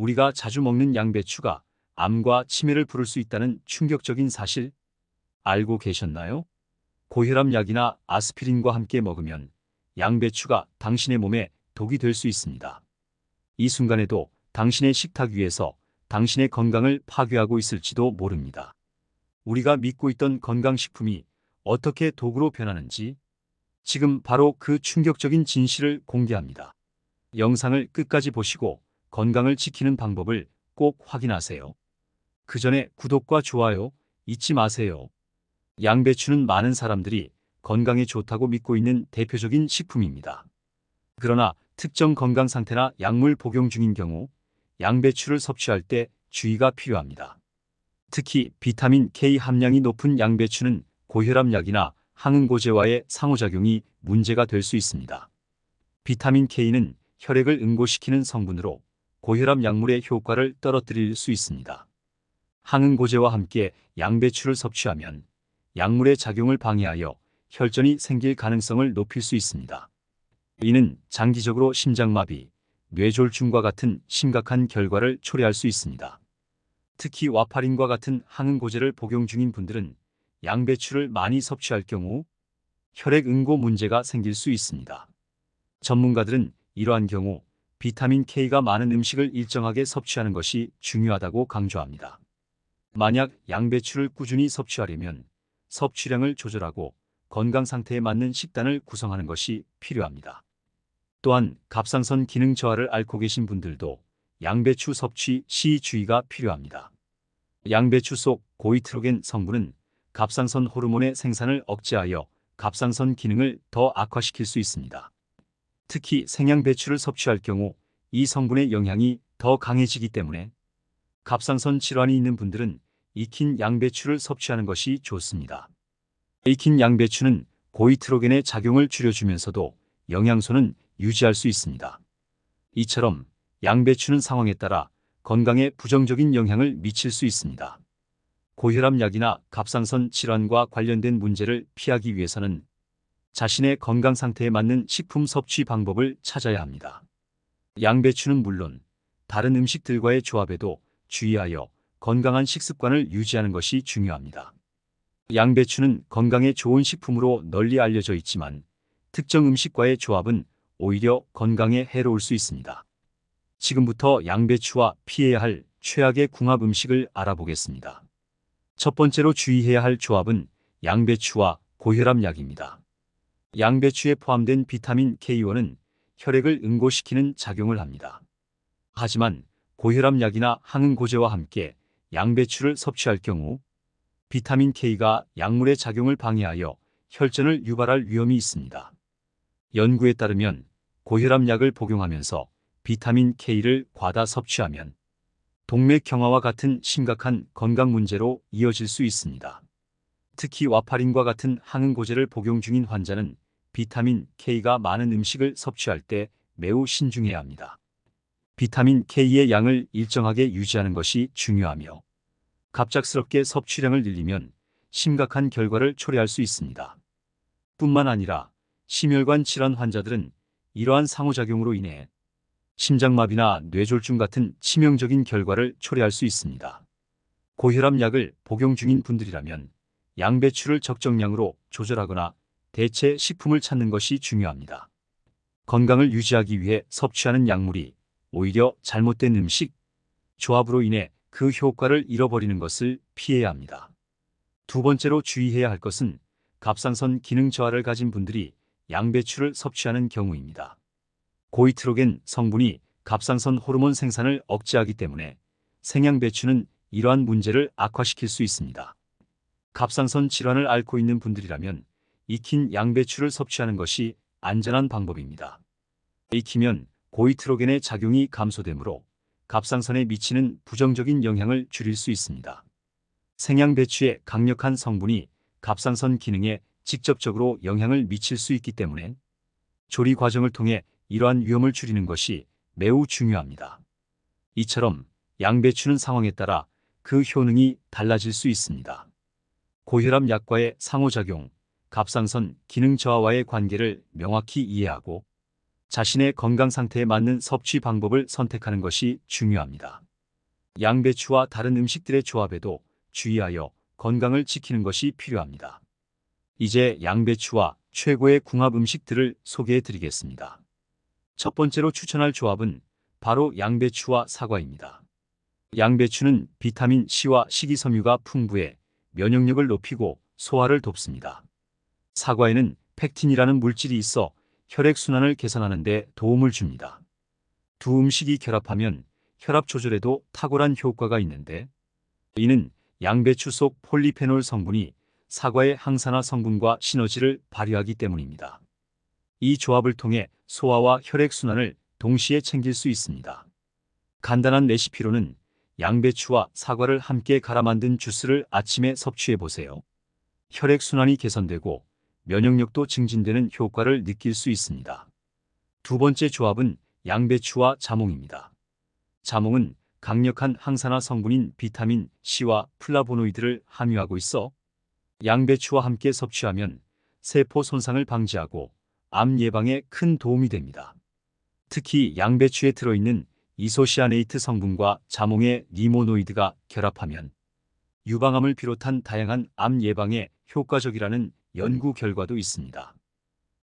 우리가 자주 먹는 양배추가 암과 치매를 부를 수 있다는 충격적인 사실 알고 계셨나요? 고혈압 약이나 아스피린과 함께 먹으면 양배추가 당신의 몸에 독이 될 수 있습니다. 이 순간에도 당신의 식탁 위에서 당신의 건강을 파괴하고 있을지도 모릅니다. 우리가 믿고 있던 건강식품이 어떻게 독으로 변하는지 지금 바로 그 충격적인 진실을 공개합니다. 영상을 끝까지 보시고 건강을 지키는 방법을 꼭 확인하세요. 그 전에 구독과 좋아요 잊지 마세요. 양배추는 많은 사람들이 건강에 좋다고 믿고 있는 대표적인 식품입니다. 그러나 특정 건강 상태나 약물 복용 중인 경우 양배추를 섭취할 때 주의가 필요합니다. 특히 비타민 K 함량이 높은 양배추는 고혈압 약이나 항응고제와의 상호작용이 문제가 될 수 있습니다. 비타민 K는 혈액을 응고시키는 성분으로 고혈압 약물의 효과를 떨어뜨릴 수 있습니다. 항응고제와 함께 양배추를 섭취하면 약물의 작용을 방해하여 혈전이 생길 가능성을 높일 수 있습니다. 이는 장기적으로 심장마비, 뇌졸중과 같은 심각한 결과를 초래할 수 있습니다. 특히 와파린과 같은 항응고제를 복용 중인 분들은 양배추를 많이 섭취할 경우 혈액 응고 문제가 생길 수 있습니다. 전문가들은 이러한 경우 비타민 K가 많은 음식을 일정하게 섭취하는 것이 중요하다고 강조합니다. 만약 양배추를 꾸준히 섭취하려면 섭취량을 조절하고 건강 상태에 맞는 식단을 구성하는 것이 필요합니다. 또한 갑상선 기능 저하를 앓고 계신 분들도 양배추 섭취 시 주의가 필요합니다. 양배추 속 고이트로겐 성분은 갑상선 호르몬의 생산을 억제하여 갑상선 기능을 더 악화시킬 수 있습니다. 특히 생양배추를 섭취할 경우 이 성분의 영향이 더 강해지기 때문에 갑상선 질환이 있는 분들은 익힌 양배추를 섭취하는 것이 좋습니다. 익힌 양배추는 고이트로겐의 작용을 줄여주면서도 영양소는 유지할 수 있습니다. 이처럼 양배추는 상황에 따라 건강에 부정적인 영향을 미칠 수 있습니다. 고혈압 약이나 갑상선 질환과 관련된 문제를 피하기 위해서는 자신의 건강 상태에 맞는 식품 섭취 방법을 찾아야 합니다. 양배추는 물론 다른 음식들과의 조합에도 주의하여 건강한 식습관을 유지하는 것이 중요합니다. 양배추는 건강에 좋은 식품으로 널리 알려져 있지만 특정 음식과의 조합은 오히려 건강에 해로울 수 있습니다. 지금부터 양배추와 피해야 할 최악의 궁합 음식을 알아보겠습니다. 첫 번째로 주의해야 할 조합은 양배추와 고혈압 약입니다. 양배추에 포함된 비타민 K1은 혈액을 응고시키는 작용을 합니다. 하지만 고혈압 약이나 항응고제와 함께 양배추를 섭취할 경우 비타민 K가 약물의 작용을 방해하여 혈전을 유발할 위험이 있습니다. 연구에 따르면 고혈압 약을 복용하면서 비타민 K를 과다 섭취하면 동맥경화와 같은 심각한 건강 문제로 이어질 수 있습니다. 특히 와파린과 같은 항응고제를 복용 중인 환자는 비타민 K가 많은 음식을 섭취할 때 매우 신중해야 합니다. 비타민 K의 양을 일정하게 유지하는 것이 중요하며 갑작스럽게 섭취량을 늘리면 심각한 결과를 초래할 수 있습니다. 뿐만 아니라 심혈관 질환 환자들은 이러한 상호작용으로 인해 심장마비나 뇌졸중 같은 치명적인 결과를 초래할 수 있습니다. 고혈압 약을 복용 중인 분들이라면 양배추를 적정량으로 조절하거나 대체 식품을 찾는 것이 중요합니다. 건강을 유지하기 위해 섭취하는 약물이 오히려 잘못된 음식, 조합으로 인해 그 효과를 잃어버리는 것을 피해야 합니다. 두 번째로 주의해야 할 것은 갑상선 기능 저하를 가진 분들이 양배추를 섭취하는 경우입니다. 고이트로겐 성분이 갑상선 호르몬 생산을 억제하기 때문에 생양배추는 이러한 문제를 악화시킬 수 있습니다. 갑상선 질환을 앓고 있는 분들이라면 익힌 양배추를 섭취하는 것이 안전한 방법입니다. 익히면 고이트로겐의 작용이 감소되므로 갑상선에 미치는 부정적인 영향을 줄일 수 있습니다. 생양배추의 강력한 성분이 갑상선 기능에 직접적으로 영향을 미칠 수 있기 때문에 조리 과정을 통해 이러한 위험을 줄이는 것이 매우 중요합니다. 이처럼 양배추는 상황에 따라 그 효능이 달라질 수 있습니다. 고혈압 약과의 상호작용, 갑상선 기능 저하와의 관계를 명확히 이해하고 자신의 건강 상태에 맞는 섭취 방법을 선택하는 것이 중요합니다. 양배추와 다른 음식들의 조합에도 주의하여 건강을 지키는 것이 필요합니다. 이제 양배추와 최고의 궁합 음식들을 소개해 드리겠습니다. 첫 번째로 추천할 조합은 바로 양배추와 사과입니다. 양배추는 비타민 C와 식이섬유가 풍부해 면역력을 높이고 소화를 돕습니다. 사과에는 팩틴이라는 물질이 있어 혈액순환을 개선하는 데 도움을 줍니다. 두 음식이 결합하면 혈압 조절에도 탁월한 효과가 있는데 이는 양배추 속 폴리페놀 성분이 사과의 항산화 성분과 시너지를 발휘하기 때문입니다. 이 조합을 통해 소화와 혈액순환을 동시에 챙길 수 있습니다. 간단한 레시피로는 양배추와 사과를 함께 갈아 만든 주스를 아침에 섭취해 보세요. 혈액순환이 개선되고 면역력도 증진되는 효과를 느낄 수 있습니다. 두 번째 조합은 양배추와 자몽입니다. 자몽은 강력한 항산화 성분인 비타민 C와 플라보노이드를 함유하고 있어 양배추와 함께 섭취하면 세포 손상을 방지하고 암 예방에 큰 도움이 됩니다. 특히 양배추에 들어있는 이소시아네이트 성분과 자몽의 리모노이드가 결합하면 유방암을 비롯한 다양한 암 예방에 효과적이라는 연구 결과도 있습니다.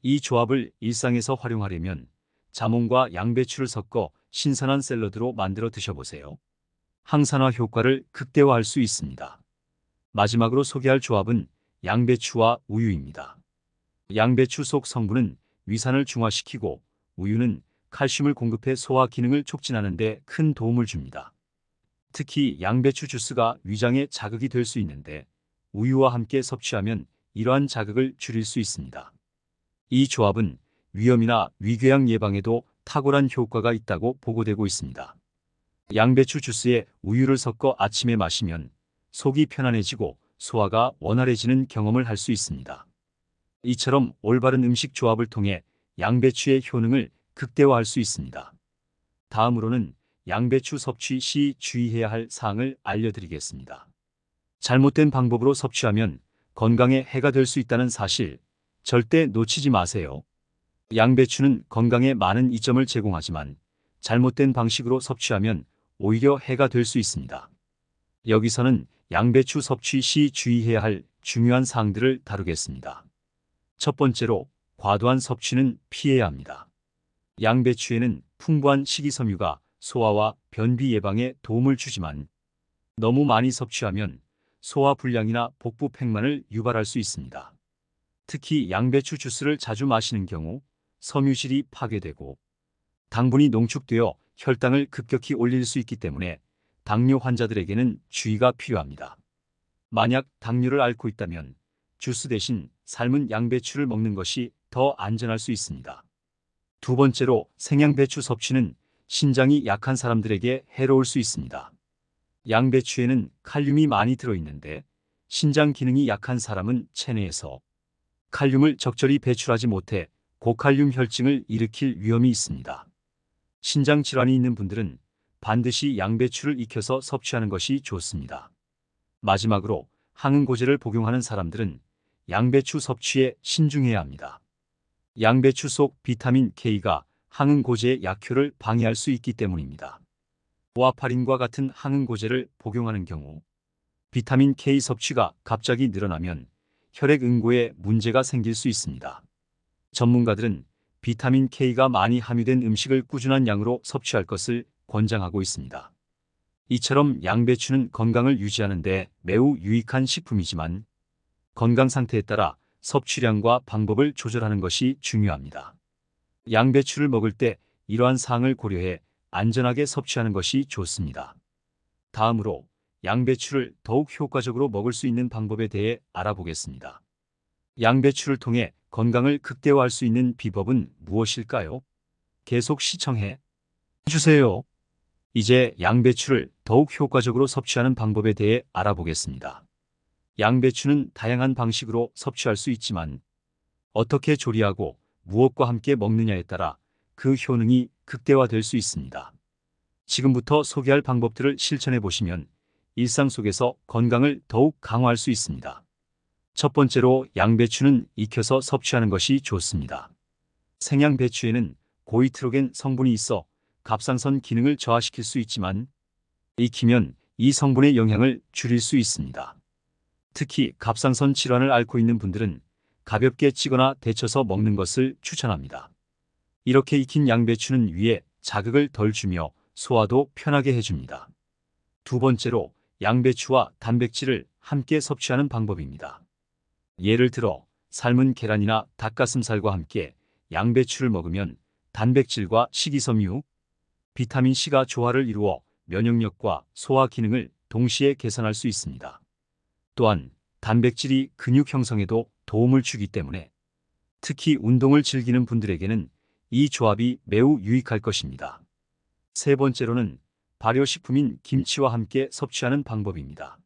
이 조합을 일상에서 활용하려면 자몽과 양배추를 섞어 신선한 샐러드로 만들어 드셔보세요. 항산화 효과를 극대화할 수 있습니다. 마지막으로 소개할 조합은 양배추와 우유입니다. 양배추 속 성분은 위산을 중화시키고 우유는 칼슘을 공급해 소화 기능을 촉진하는 데 큰 도움을 줍니다. 특히 양배추 주스가 위장에 자극이 될 수 있는데 우유와 함께 섭취하면 이러한 자극을 줄일 수 있습니다. 이 조합은 위염이나 위궤양 예방에도 탁월한 효과가 있다고 보고되고 있습니다. 양배추 주스에 우유를 섞어 아침에 마시면 속이 편안해지고 소화가 원활해지는 경험을 할 수 있습니다. 이처럼 올바른 음식 조합을 통해 양배추의 효능을 극대화할 수 있습니다. 다음으로는 양배추 섭취 시 주의해야 할 사항을 알려드리겠습니다. 잘못된 방법으로 섭취하면 건강에 해가 될 수 있다는 사실 절대 놓치지 마세요. 양배추는 건강에 많은 이점을 제공하지만 잘못된 방식으로 섭취하면 오히려 해가 될 수 있습니다. 여기서는 양배추 섭취 시 주의해야 할 중요한 사항들을 다루겠습니다. 첫 번째로 과도한 섭취는 피해야 합니다. 양배추에는 풍부한 식이섬유가 소화와 변비 예방에 도움을 주지만 너무 많이 섭취하면 소화 불량이나 복부 팽만을 유발할 수 있습니다. 특히 양배추 주스를 자주 마시는 경우 섬유질이 파괴되고 당분이 농축되어 혈당을 급격히 올릴 수 있기 때문에 당뇨 환자들에게는 주의가 필요합니다. 만약 당뇨를 앓고 있다면 주스 대신 삶은 양배추를 먹는 것이 더 안전할 수 있습니다. 두 번째로 생양배추 섭취는 신장이 약한 사람들에게 해로울 수 있습니다. 양배추에는 칼륨이 많이 들어있는데 신장 기능이 약한 사람은 체내에서 칼륨을 적절히 배출하지 못해 고칼륨 혈증을 일으킬 위험이 있습니다. 신장 질환이 있는 분들은 반드시 양배추를 익혀서 섭취하는 것이 좋습니다. 마지막으로 항응고제를 복용하는 사람들은 양배추 섭취에 신중해야 합니다. 양배추 속 비타민 K가 항응고제의 약효를 방해할 수 있기 때문입니다. 와파린과 같은 항응고제를 복용하는 경우 비타민 K 섭취가 갑자기 늘어나면 혈액 응고에 문제가 생길 수 있습니다. 전문가들은 비타민 K가 많이 함유된 음식을 꾸준한 양으로 섭취할 것을 권장하고 있습니다. 이처럼 양배추는 건강을 유지하는 데 매우 유익한 식품이지만 건강 상태에 따라 섭취량과 방법을 조절하는 것이 중요합니다. 양배추를 먹을 때 이러한 사항을 고려해 안전하게 섭취하는 것이 좋습니다. 다음으로 양배추를 더욱 효과적으로 먹을 수 있는 방법에 대해 알아보겠습니다. 양배추를 통해 건강을 극대화할 수 있는 비법은 무엇일까요? 계속 시청해 주세요. 이제 양배추를 더욱 효과적으로 섭취하는 방법에 대해 알아보겠습니다. 양배추는 다양한 방식으로 섭취할 수 있지만 어떻게 조리하고 무엇과 함께 먹느냐에 따라 그 효능이 극대화될 수 있습니다. 지금부터 소개할 방법들을 실천해 보시면 일상 속에서 건강을 더욱 강화할 수 있습니다. 첫 번째로 양배추는 익혀서 섭취하는 것이 좋습니다. 생양배추에는 고이트로겐 성분이 있어 갑상선 기능을 저하시킬 수 있지만 익히면 이 성분의 영향을 줄일 수 있습니다. 특히 갑상선 질환을 앓고 있는 분들은 가볍게 찌거나 데쳐서 먹는 것을 추천합니다. 이렇게 익힌 양배추는 위에 자극을 덜 주며 소화도 편하게 해줍니다. 두 번째로 양배추와 단백질을 함께 섭취하는 방법입니다. 예를 들어 삶은 계란이나 닭가슴살과 함께 양배추를 먹으면 단백질과 식이섬유, 비타민C가 조화를 이루어 면역력과 소화 기능을 동시에 개선할 수 있습니다. 또한 단백질이 근육 형성에도 도움을 주기 때문에 특히 운동을 즐기는 분들에게는 이 조합이 매우 유익할 것입니다. 세 번째로는 발효식품인 김치와 함께 섭취하는 방법입니다.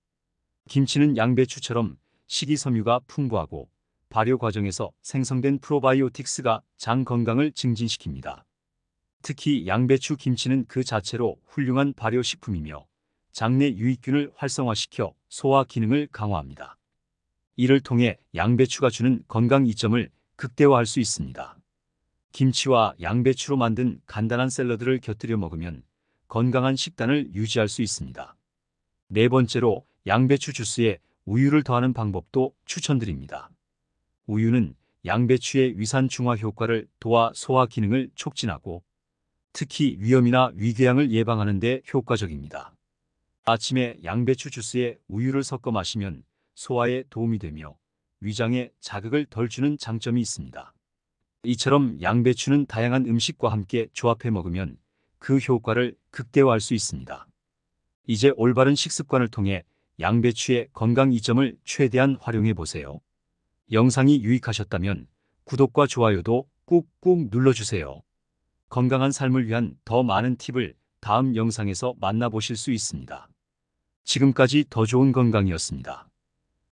김치는 양배추처럼 식이섬유가 풍부하고 발효 과정에서 생성된 프로바이오틱스가 장 건강을 증진시킵니다. 특히 양배추 김치는 그 자체로 훌륭한 발효식품이며 장내 유익균을 활성화시켜 소화 기능을 강화합니다. 이를 통해 양배추가 주는 건강 이점을 극대화할 수 있습니다. 김치와 양배추로 만든 간단한 샐러드를 곁들여 먹으면 건강한 식단을 유지할 수 있습니다. 네 번째로 양배추 주스에 우유를 더하는 방법도 추천드립니다. 우유는 양배추의 위산 중화 효과를 도와 소화 기능을 촉진하고 특히 위염이나 위궤양을 예방하는 데 효과적입니다. 아침에 양배추 주스에 우유를 섞어 마시면 소화에 도움이 되며 위장에 자극을 덜 주는 장점이 있습니다. 이처럼 양배추는 다양한 음식과 함께 조합해 먹으면 그 효과를 극대화할 수 있습니다. 이제 올바른 식습관을 통해 양배추의 건강 이점을 최대한 활용해 보세요. 영상이 유익하셨다면 구독과 좋아요도 꾹꾹 눌러주세요. 건강한 삶을 위한 더 많은 팁을 다음 영상에서 만나보실 수 있습니다. 지금까지 더 좋은 건강이었습니다.